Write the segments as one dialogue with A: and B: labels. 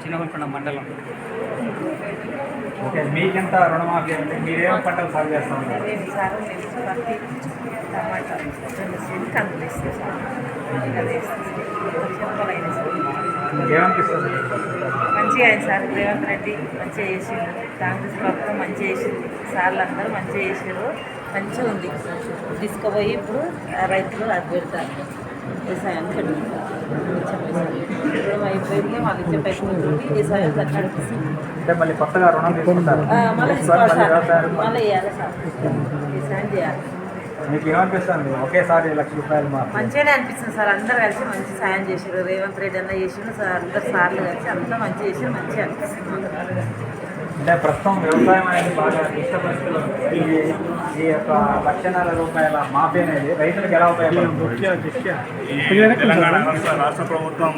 A: చిన్నగుంటున్న మండలం.
B: ఓకే మీకెంత రుణమాఫీ మీరేం పంటలు సాగు చేస్తా ఏమనిపిస్తుంది
C: మంచిగా అయింది సార్. రేవంత్ రెడ్డి మంచిగా చేసిండు. కాంగ్రెస్ ప్రభుత్వం మంచిగా చేసింది. సార్లు అందరూ మంచిగా చేసారు మంచిగా ఉంది. తీసుకుపోయి ఇప్పుడు రైతులు అది పెడతారు. పెట్టుకుంటారు ఇప్పుడు అయిపోయింది వాళ్ళు ఇచ్చే
B: అంటే మళ్ళీ కొత్తగా రుణం తీసుకుంటారు.
C: మళ్ళీ
B: మళ్ళీ
C: మళ్ళీ వేయాలి సార్. వ్యవసాయం చేయాలి.
B: మీకు ఏమనిపిస్తుంది? ఒకేసారి లక్ష రూపాయలు
C: మంచిగానే అనిపిస్తుంది సార్. అందరు కలిసి మంచి సాయం చేసారు రేవంత్ రెడ్డి అన్న చేసిండు సార్. అందరు సార్లు కలిసి అంతా మంచి చేసి మంచిగా అనిపిస్తుంది.
B: అంటే ప్రస్తుతం వ్యవసాయం అనేది బాగా క్లిష్ట పరిస్థితుల్లో ఉంది. ఈ ఈ యొక్క లక్షన్నర రూపాయల మాఫీ అనేది రైతులకు ఎలా ఉపయోగపడుతుంది?
D: తెలంగాణ రాష్ట్ర రాష్ట్ర ప్రభుత్వం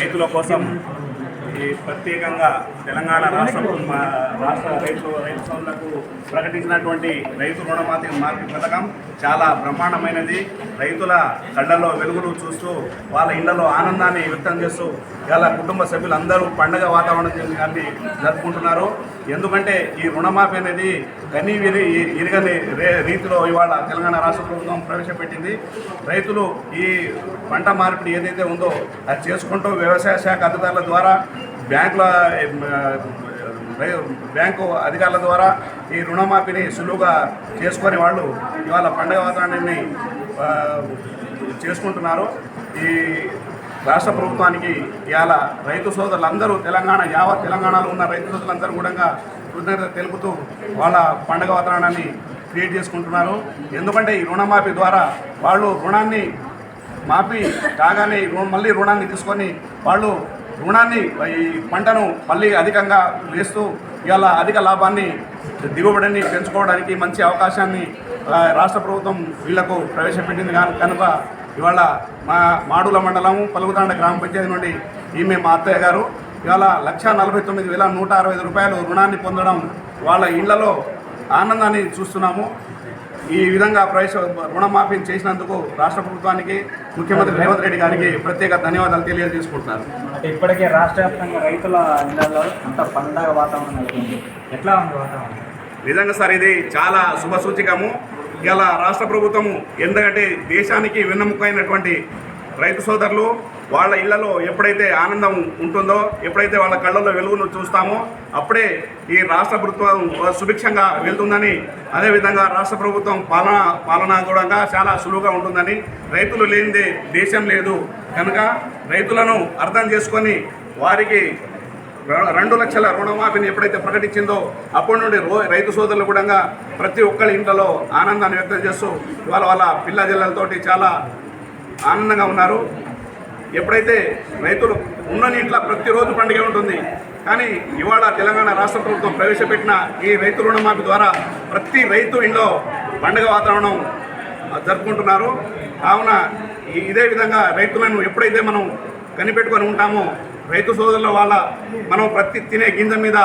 D: రైతుల కోసం ఈ ప్రత్యేకంగా తెలంగాణ రాష్ట్ర రాష్ట్ర రైతు రైతు సోదరులకు ప్రకటించినటువంటి రైతు రుణమాఫీ మాఫీ పథకం చాలా బ్రహ్మాండమైనది. రైతుల కళ్ళల్లో వెలుగులు చూస్తూ వాళ్ళ ఇళ్ళలో ఆనందాన్ని వ్యక్తం చేస్తూ ఇలా కుటుంబ సభ్యులందరూ పండగ వాతావరణాన్ని జరుపుకుంటున్నారు. ఎందుకంటే ఈ రుణమాఫీ అనేది కనీ విని ఇరగని రే- రీతిలో ఇవాళ తెలంగాణ రాష్ట్ర ప్రభుత్వం ప్రవేశపెట్టింది. రైతులు ఈ పంట మార్పిడి ఏదైతే ఉందో అది చేసుకుంటూ వ్యవసాయ శాఖ అధికారుల ద్వారా బ్యాంకుల బ్యాంకు అధికారుల ద్వారా ఈ రుణమాఫీని సులువుగా చేసుకొని వాళ్ళు ఇవాళ పండగ వాతావరణాన్ని చేసుకుంటున్నారు. ఈ రాష్ట్ర ప్రభుత్వానికి ఇవాళ రైతు సోదరులందరూ తెలంగాణ యావత్ తెలంగాణలో ఉన్న రైతు సోదరులందరూ కూడా కృతజ్ఞత తెలుపుతూ వాళ్ళ పండగ వాతావరణాన్ని క్రియేట్ చేసుకుంటున్నారు. ఎందుకంటే ఈ రుణమాఫీ ద్వారా వాళ్ళు రుణాన్ని మాఫీ కాగానే మళ్ళీ రుణాన్ని తీసుకొని వాళ్ళు రుణాన్ని ఈ పంటను మళ్ళీ అధికంగా వేస్తూ ఇవాళ అధిక లాభాన్ని దిగుబడిని పెంచుకోవడానికి మంచి అవకాశాన్ని రాష్ట్ర ప్రభుత్వం వీళ్ళకు ప్రవేశపెట్టింది కనుక ఇవాళ మా మాడుల మండలం పలుగుతాండ గ్రామ పంచాయతీ నుండి ఈమె మా అత్తయ్య గారు ఇవాళ లక్ష నలభై తొమ్మిది వేల నూట అరవై ఐదు రూపాయలు రుణాన్ని పొందడం వాళ్ళ ఇళ్ళలో ఆనందాన్ని చూస్తున్నాము. ఈ విధంగా ప్రవేశ రుణమాఫీ చేసినందుకు రాష్ట్ర ప్రభుత్వానికి ముఖ్యమంత్రి రేవంత్ రెడ్డి గారికి ప్రత్యేక ధన్యవాదాలు తెలియజేసుకుంటున్నారు
B: అంటే ఇప్పటికే రాష్ట్ర వ్యాప్తంగా రైతుల ఇళ్ళలో అంత పండగ వాతావరణం ఎట్లా ఉంది వాతావరణం?
D: నిజంగా సార్ ఇది చాలా శుభసూచికము ఇలా రాష్ట్ర ప్రభుత్వము ఎందుకంటే దేశానికి వెన్నెముకైనటువంటి రైతు సోదరులు వాళ్ళ ఇళ్ళలో ఎప్పుడైతే ఆనందం ఉంటుందో ఎప్పుడైతే వాళ్ళ కళ్ళల్లో వెలుగును చూస్తామో అప్పుడే ఈ రాష్ట్ర ప్రభుత్వం సుభిక్షంగా వెళ్తుందని అదేవిధంగా రాష్ట్ర ప్రభుత్వం పాలన పాలన కూడా చాలా సులువుగా ఉంటుందని రైతులు లేనిదే దేశం లేదు. కనుక రైతులను అర్థం చేసుకొని వారికి రెండు లక్షల రుణమాఫీని ఎప్పుడైతే ప్రకటించిందో అప్పటి నుండి రైతు సోదరులు కూడా ప్రతి ఒక్కరి ఇంట్లో ఆనందాన్ని వ్యక్తం చేస్తూ ఇవాళ వాళ్ళ పిల్ల జిల్లలతోటి చాలా ఆనందంగా ఉన్నారు. ఎప్పుడైతే రైతులు ఉన్న ఇంట్లో ప్రతిరోజు పండుగ ఉంటుంది. కానీ ఇవాళ తెలంగాణ రాష్ట్ర ప్రభుత్వం ప్రవేశపెట్టిన ఈ రైతు రుణమాఫీ ద్వారా ప్రతి రైతు ఇంట్లో పండుగ వాతావరణం జరుపుకుంటున్నారు. కావున ఈ- ఇదే విధంగా రైతులను ఎప్పుడైతే మనం కనిపెట్టుకొని ఉంటామో రైతు సోదరుల వాళ్ళ మనం ప్రతి తినే గింజ మీద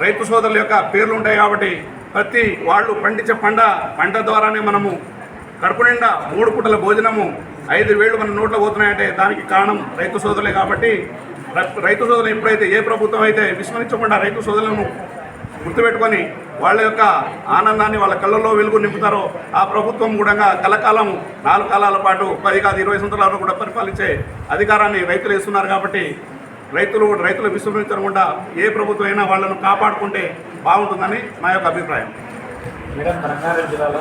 D: రైతు సోదరుల యొక్క పేర్లు ఉంటాయి కాబట్టి ప్రతి వాళ్ళు పండించే పంట పంట ద్వారానే మనము కడుపు నిండా మూడు పూటల భోజనము ఐదు వేలు మన నోట్లో పోతున్నాయంటే దానికి కారణం రైతు సోదరులే కాబట్టి రైతు సోదరులు ఎప్పుడైతే ఏ ప్రభుత్వం అయితే విస్మరించకుండా రైతు సోదరులను గుర్తుపెట్టుకొని వాళ్ళ యొక్క ఆనందాన్ని వాళ్ళ కళ్ళల్లో వెలుగు నింపుతారో ఆ ప్రభుత్వం కూడా కలకాలం నాలుగు కాలాల పాటు పది కాదు ఇరవై సంవత్సరాలు కూడా పరిపాలించే అధికారాన్ని రైతులు ఇస్తున్నారు కాబట్టి రైతులు రైతులు విస్మరించకుండా ఏ ప్రభుత్వం అయినా వాళ్ళను కాపాడుకుంటే బాగుంటుందని నా యొక్క అభిప్రాయం.
B: మేడం రంగారెడ్డి జిల్లాలో